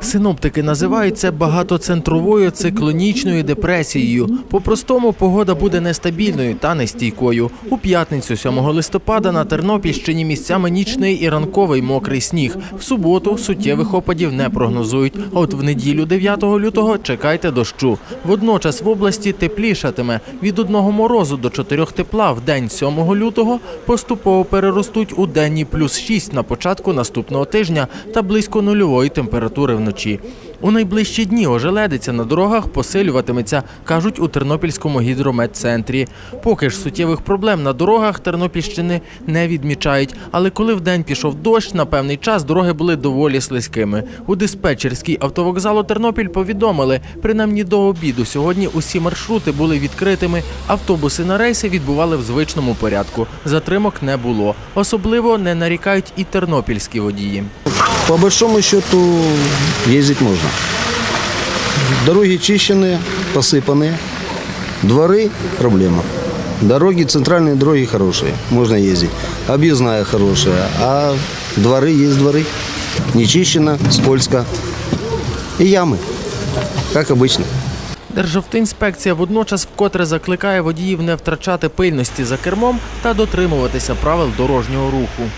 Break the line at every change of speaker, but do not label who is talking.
Синоптики називають це багатоцентровою циклонічною депресією. По-простому погода буде нестабільною та нестійкою. У п'ятницю, 7 листопада, на Тернопільщині місцями нічний і ранковий мокрий сніг. В суботу суттєвих опадів не прогнозують. А от в неділю, 9 лютого, чекайте дощу. Водночас в області теплішатиме. Від одного морозу до 4 тепла в день 7 лютого поступово переростуть у денні плюс 6 на початку наступного тижня та близько нульової температури вночі. У найближчі дні ожеледиця на дорогах посилюватиметься, кажуть у Тернопільському гідрометцентрі. Поки ж суттєвих проблем на дорогах Тернопільщини не відмічають. Але коли вдень пішов дощ, на певний час дороги були доволі слизькими. У диспетчерській автовокзалу Тернопіль повідомили, принаймні до обіду сьогодні усі маршрути були відкритими. Автобуси на рейси відбували в звичному порядку. Затримок не було. Особливо не нарікають і тернопільські водії.
По большому счету ездить можно. Дороги чищенные, посыпанные. Дворы – проблема. Дороги, центральные дороги хорошие, можно ездить. Объездная хорошая, а дворы есть дворы. Не чищено, скользко. И ямы, как обычно.
Державтоінспекція водночас вкотре закликає водіїв не втрачати пильності за кермом та дотримуватися правил дорожнього руху.